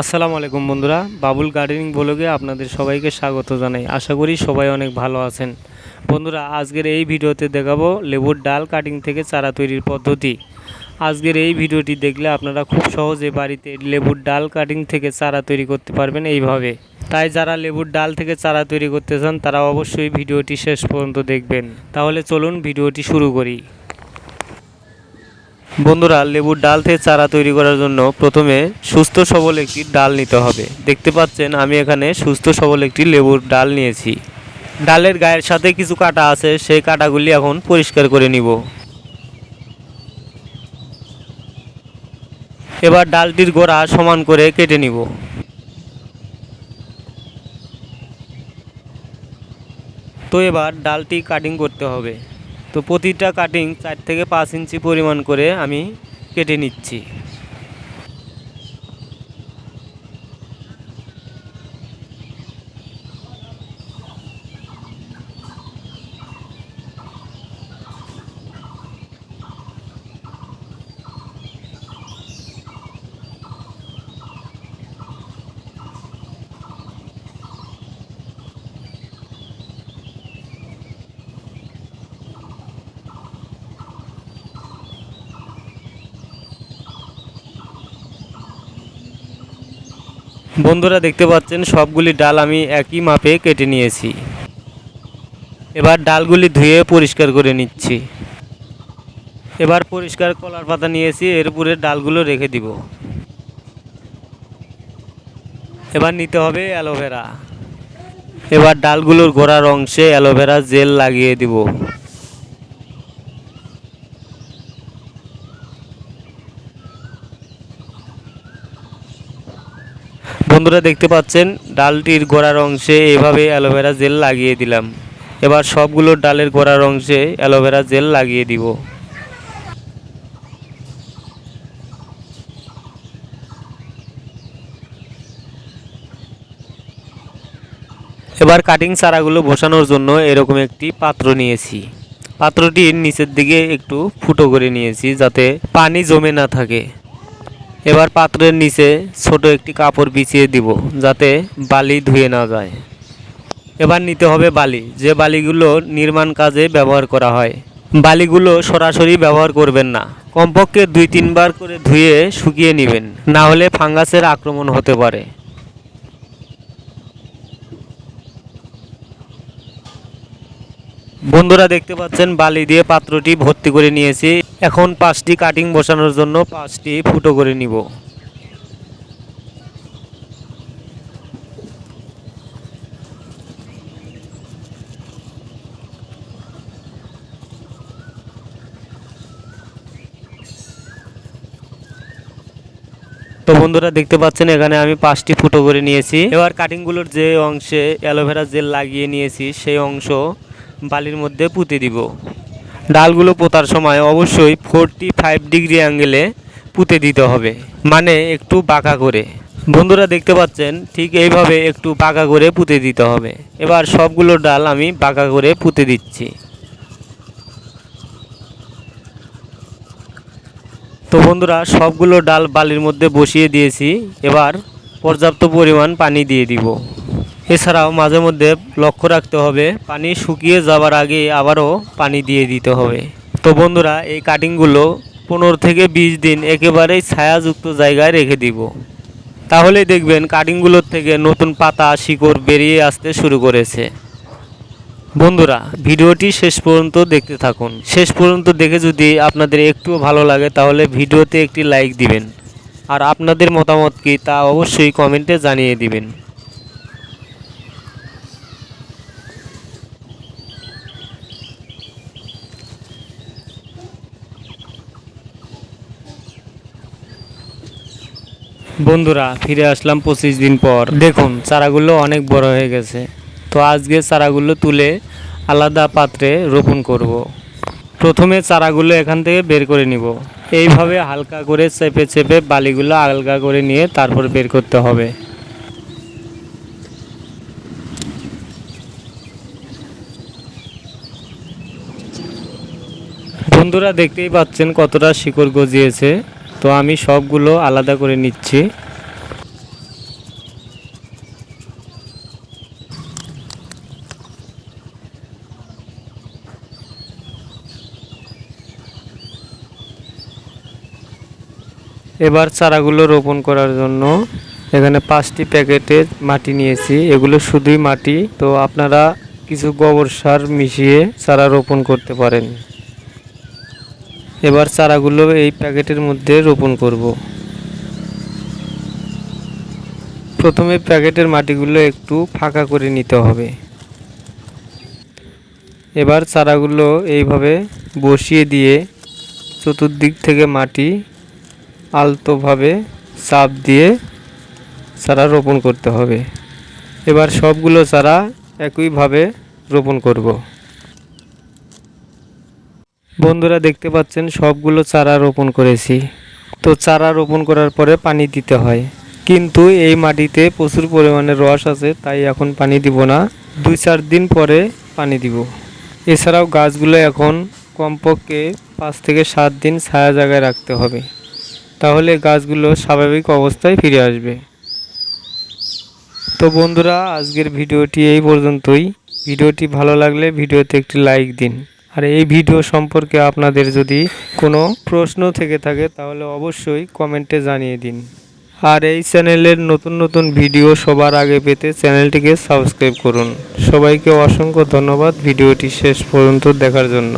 আসসালামু আলাইকুম বন্ধুরা, বাবুল গার্ডেনিং ব্লগে আপনাদের সবাইকে স্বাগত জানাই। আশা করি সবাই অনেক ভালো আছেন। বন্ধুরা, আজকের এই ভিডিওতে দেখাবো লেবুর ডাল কাটিং থেকে চারা তৈরির পদ্ধতি। আজকের এই ভিডিওটি দেখলে আপনারা খুব সহজে বাড়িতে লেবুর ডাল কাটিং থেকে চারা তৈরি করতে পারবেন এইভাবে। তাই যারা লেবুর ডাল থেকে চারা তৈরি করতে চান, তারা অবশ্যই ভিডিওটি শেষ পর্যন্ত দেখবেন। তাহলে চলুন ভিডিওটি শুরু করি। বন্ধুরা, লেবুর ডাল থেকে চারা তৈরি করার জন্য প্রথমে সুস্থ সবল একটি ডাল নিতে হবে। দেখতে পাচ্ছেন, আমি এখানে সুস্থ সবল একটি লেবুর ডাল নিয়েছি। ডালের গায়ের সাথে কিছু কাটা আছে, সেই কাটাগুলি এখন পরিষ্কার করে নিব। এবার ডালটির গোড়া সমান করে কেটে নিব। তো এবার ডালটি কাটিং করতে হবে। তো প্রতিটা কাটিং চার থেকে পাঁচ ইঞ্চি পরিমাণ করে আমি কেটে নিচ্ছি। বন্ধুরা দেখতে পাচ্ছেন, সবগুলি ডাল আমি একই মাপে কেটে নিয়েছি। এবার ডালগুলি ধুয়ে পরিষ্কার করে নিচ্ছি। এবার পরিষ্কার কলার পাতা নিয়েছি, এর উপরে ডালগুলো রেখে দিব। এবার নিতে হবে অ্যালোভেরা। এবার ডালগুলোর গোড়ার অংশে অ্যালোভেরা জেল লাগিয়ে দিব। বন্ধুরা দেখতে পাচ্ছেন, ডালটির গোড়ার অংশে এভাবে অ্যালোভেরা জেল লাগিয়ে দিলাম। এবার সবগুলো ডালের গোড়ার অংশে অ্যালোভেরা জেল লাগিয়ে দিব। এবার কাটিং চারাগুলো বসানোর জন্য এরকম একটি পাত্র নিয়েছি। পাত্রটির নিচের দিকে একটু ফুটো করে নিয়েছি যাতে পানি জমে না থাকে। এবার পাত্রের নিচে ছোট একটি কাপড় বিছিয়ে দিব, যাতে বালি ধুয়ে না যায়। এবার নিতে হবে বালি, যে বালিগুলো নির্মাণ কাজে ব্যবহার করা হয়। বালিগুলো সরাসরি ব্যবহার করবেন না, কমপক্ষে দুই তিনবার করে ধুয়ে শুকিয়ে নেবেন, না হলে ফাঙ্গাসের আক্রমণ হতে পারে। বন্ধুরা, দেখতে পাচ্ছেন বালি দিয়ে পাত্রটি ভর্তি করে নিয়েছি। এখন পাঁচটি কাটিং বসানোর জন্য পাঁচটি ফুটো করে নিব। তো বন্ধুরা দেখতে পাচ্ছেন, এখানে আমি পাঁচটি ফুটো করে নিয়েছি। এবার কাটিংগুলোর যে অংশে অ্যালোভেরা জেল লাগিয়ে নিয়েছি, সেই অংশ বালির মধ্যে পুঁতে দিব। ডালগুলো পোতার সময় অবশ্যই ফোরটি ফাইভ ডিগ্রি অ্যাঙ্গেলে পুঁতে দিতে হবে মানে একটু বাঁকা করে। বন্ধুরা দেখতে পাচ্ছেন, ঠিক এইভাবে একটু বাঁকা করে পুঁতে দিতে হবে। এবার সবগুলো ডাল আমি বাঁকা করে পুঁতে দিচ্ছি। তো বন্ধুরা, সবগুলো ডাল বালির মধ্যে বসিয়ে দিয়েছি। এবার পর্যাপ্ত পরিমাণ পানি দিয়ে দিব। এছাড়াও মাঝে মধ্যে লক্ষ্য রাখতে হবে, পানি শুকিয়ে যাবার আগে আবারও পানি দিয়ে দিতে হবে। তো বন্ধুরা, এই কাটিংগুলো পনেরো থেকে বিশ দিন একেবারেই ছায়াযুক্ত জায়গায় রেখে দিব। তাহলেই দেখবেন কাটিংগুলোর থেকে নতুন পাতা, শিকড় বেরিয়ে আসতে শুরু করেছে। বন্ধুরা, ভিডিওটি শেষ পর্যন্ত দেখতে থাকুন। শেষ পর্যন্ত দেখে যদি আপনাদের একটুও ভালো লাগে, তাহলে ভিডিওতে একটি লাইক দিবেন। আর আপনাদের মতামত কি তা অবশ্যই কমেন্টে জানিয়ে দিবেন। বন্ধুরা ফিরে আসলাম পঁচিশ দিন পর। দেখুন। চারাগুলো অনেক বড় হয়ে গেছে। তো আজকে চারাগুলো তুলে আলাদা পাত্রে রোপণ করব। প্রথমে চারাগুলো এখান থেকে বের করে নিব। এইভাবে হালকা করে চেপে চেপে বালিগুলো আলগা করে নিয়ে তারপর বের করতে হবে। বন্ধুরা দেখতেই পাচ্ছেন কতটা শিকড় গজিয়েছে। তো আমি সবগুলো আলাদা করে নিচ্ছি। এবার চারাগুলো রোপণ করার জন্য এখানে পাঁচটি প্যাকেটে মাটি নিয়েছি। এগুলো শুধুই মাটি, তো আপনারা কিছু গোবর সার মিশিয়ে চারা রোপণ করতে পারেন। এবার চারাগুলো এই প্যাকেটের মধ্যে রোপণ করব। প্রথমে প্যাকেটের মাটিগুলো একটু ফাঁকা করে নিতে হবে। এবার চারাগুলো এইভাবে বসিয়ে দিয়ে চতুর্দিক থেকে মাটি আলতোভাবে চাপ দিয়ে চারা রোপণ করতে হবে। এবার সবগুলো চারা একইভাবে রোপণ করব। বন্ধুরা দেখতে পাচ্ছেন, সবগুলো চারা রোপণ করেছি। তো চারা রোপণ করার পরে পানি দিতে হয়। কিন্তু এই মাটিতে প্রচুর পরিমাণে রস আছে, তাই এখন পানি দিব না। দুই চার দিন পরে পানি দিব। এছাড়াও গাছগুলো এখন কমপক্ষে পাঁচ থেকে সাত দিন ছায়া জায়গায় রাখতে হবে। তাহলে গাছগুলো স্বাভাবিক অবস্থায় ফিরে আসবে। তো বন্ধুরা, আজকের ভিডিওটি এই পর্যন্তই। ভিডিওটি ভালো লাগলে ভিডিওতে একটি লাইক দিন। আর এই ভিডিও সম্পর্কে আপনাদের যদি কোনো প্রশ্ন থেকে থাকে, তাহলে অবশ্যই কমেন্টে জানিয়ে দিন। আর এই চ্যানেলের নতুন নতুন ভিডিও সবার আগে পেতে চ্যানেলটিকে সাবস্ক্রাইব করুন। সবাইকে অসংখ্য ধন্যবাদ ভিডিওটি শেষ পর্যন্ত দেখার জন্য।